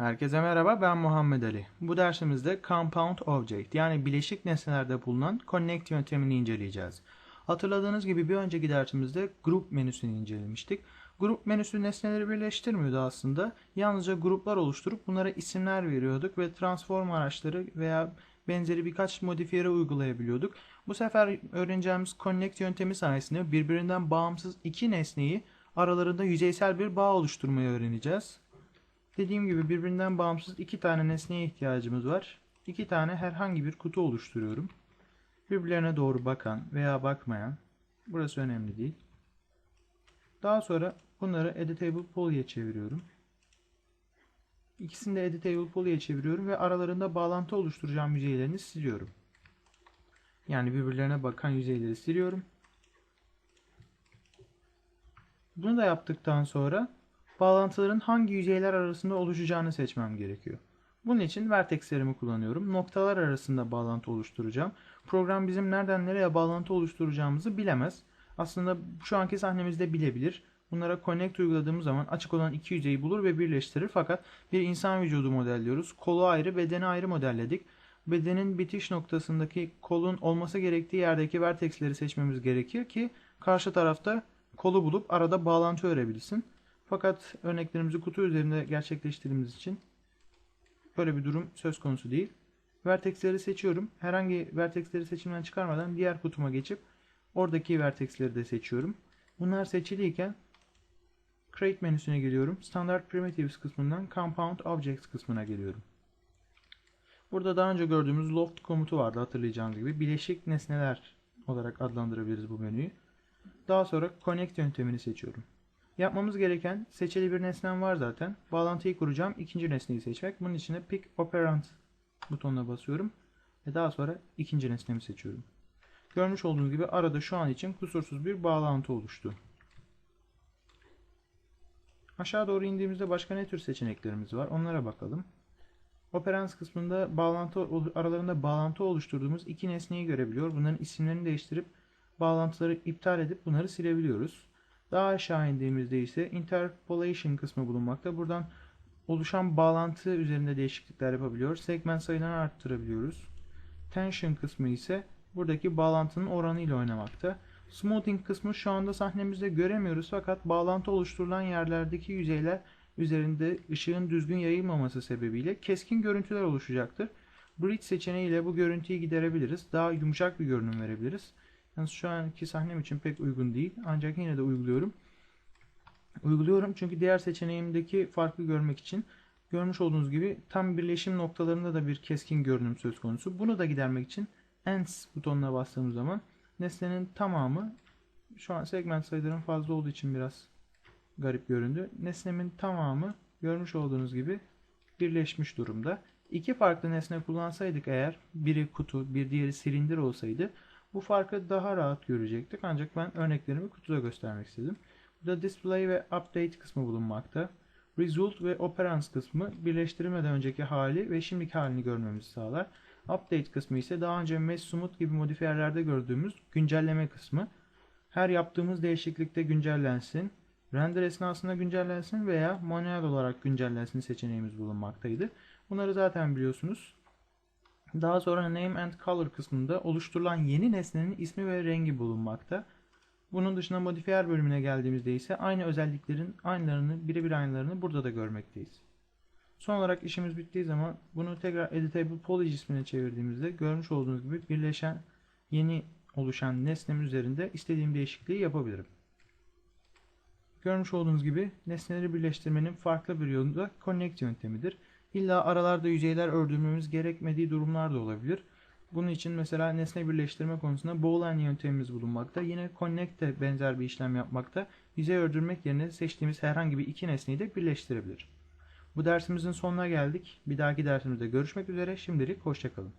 Herkese merhaba ben Muhammed Ali. Bu dersimizde Compound Object yani bileşik nesnelerde bulunan Connect yöntemini inceleyeceğiz. Hatırladığınız gibi bir önceki dersimizde Group menüsünü incelemiştik. Grup menüsü nesneleri birleştirmiyordu aslında. Yalnızca gruplar oluşturup bunlara isimler veriyorduk ve transform araçları veya benzeri birkaç modifiyeri uygulayabiliyorduk. Bu sefer öğreneceğimiz Connect yöntemi sayesinde birbirinden bağımsız iki nesneyi aralarında yüzeysel bir bağ oluşturmayı öğreneceğiz. Dediğim gibi birbirinden bağımsız iki tane nesneye ihtiyacımız var. İki tane herhangi bir kutu oluşturuyorum. Birbirlerine doğru bakan veya bakmayan. Burası önemli değil. Daha sonra bunları Editable Poly'e çeviriyorum. İkisini de Editable Poly'e çeviriyorum ve aralarında bağlantı oluşturacağım yüzeylerini siliyorum. Yani birbirlerine bakan yüzeyleri siliyorum. Bunu da yaptıktan sonra bağlantıların hangi yüzeyler arasında oluşacağını seçmem gerekiyor. Bunun için vertexlerimi kullanıyorum. Noktalar arasında bağlantı oluşturacağım. Program bizim nereden nereye bağlantı oluşturacağımızı bilemez. Aslında şu anki sahnemizde bilebilir. Bunlara connect uyguladığımız zaman açık olan iki yüzeyi bulur ve birleştirir. Fakat bir insan vücudu modelliyoruz. Kolu ayrı, bedeni ayrı modelledik. Bedenin bitiş noktasındaki kolun olması gerektiği yerdeki vertexleri seçmemiz gerekiyor ki karşı tarafta kolu bulup arada bağlantı örebilsin. Fakat örneklerimizi kutu üzerinde gerçekleştirdiğimiz için böyle bir durum söz konusu değil. Vertexleri seçiyorum. Herhangi vertexleri seçimden çıkarmadan diğer kutuma geçip oradaki vertexleri de seçiyorum. Bunlar seçiliyken Create menüsüne geliyorum. Standard Primitives kısmından Compound Objects kısmına geliyorum. Burada daha önce gördüğümüz loft komutu vardı hatırlayacağınız gibi. Bileşik nesneler olarak adlandırabiliriz bu menüyü. Daha sonra Connect yöntemini seçiyorum. Yapmamız gereken seçili bir nesnem var zaten. Bağlantıyı kuracağım. ikinci nesneyi seçmek. Bunun için de Pick Operand butonuna basıyorum. Ve daha sonra ikinci nesnemi seçiyorum. Görmüş olduğunuz gibi arada şu an için kusursuz bir bağlantı oluştu. Aşağı doğru indiğimizde başka ne tür seçeneklerimiz var? Onlara bakalım. Operans kısmında bağlantı aralarında bağlantı oluşturduğumuz iki nesneyi görebiliyor. Bunların isimlerini değiştirip bağlantıları iptal edip bunları silebiliyoruz. Daha aşağı indiğimizde ise interpolation kısmı bulunmakta. Buradan oluşan bağlantı üzerinde değişiklikler yapabiliyoruz. Segment sayılarını arttırabiliyoruz. Tension kısmı ise buradaki bağlantının oranı ile oynamakta. Smoothing kısmı şu anda sahnemizde göremiyoruz fakat bağlantı oluşturulan yerlerdeki yüzeyler üzerinde ışığın düzgün yayılmaması sebebiyle keskin görüntüler oluşacaktır. Bridge seçeneğiyle bu görüntüyü giderebiliriz. Daha yumuşak bir görünüm verebiliriz. Yalnız şu anki sahnem için pek uygun değil. Ancak yine de uyguluyorum. Uyguluyorum çünkü diğer seçeneğimdeki farkı görmek için görmüş olduğunuz gibi tam birleşim noktalarında da bir keskin görünüm söz konusu. Bunu da gidermek için Ends butonuna bastığımız zaman nesnenin tamamı şu an segment sayıların fazla olduğu için biraz garip göründü. Nesnemin tamamı görmüş olduğunuz gibi birleşmiş durumda. İki farklı nesne kullansaydık eğer biri kutu bir diğeri silindir olsaydı bu farkı daha rahat görecektik ancak ben örneklerimi kutuda göstermek istedim. Burada display ve update kısmı bulunmakta. Result ve operans kısmı birleştirmeden önceki hali ve şimdiki halini görmemizi sağlar. Update kısmı ise daha önce Mesh Smooth gibi modifiyerlerde gördüğümüz güncelleme kısmı. Her yaptığımız değişiklikte güncellensin, render esnasında güncellensin veya manuel olarak güncellensin seçeneğimiz bulunmaktaydı. Bunları zaten biliyorsunuz. Daha sonra Name and Color kısmında oluşturulan yeni nesnenin ismi ve rengi bulunmakta. Bunun dışında modifiyer bölümüne geldiğimizde ise aynı özelliklerin aynılarını, birebir aynılarını burada da görmekteyiz. Son olarak işimiz bittiği zaman bunu tekrar Editable Poly ismine çevirdiğimizde görmüş olduğunuz gibi birleşen yeni oluşan nesnem üzerinde istediğim değişikliği yapabilirim. Görmüş olduğunuz gibi nesneleri birleştirmenin farklı bir yolu da Connect yöntemidir. İlla aralarda yüzeyler ördürmemiz gerekmediği durumlar da olabilir. Bunun için mesela nesne birleştirme konusunda Boolean yöntemimiz bulunmakta. Yine Connect de benzer bir işlem yapmakta. Yüzey ördürmek yerine seçtiğimiz herhangi bir iki nesneyi de birleştirebilir. Bu dersimizin sonuna geldik. Bir dahaki dersimizde görüşmek üzere. Şimdilik hoşçakalın.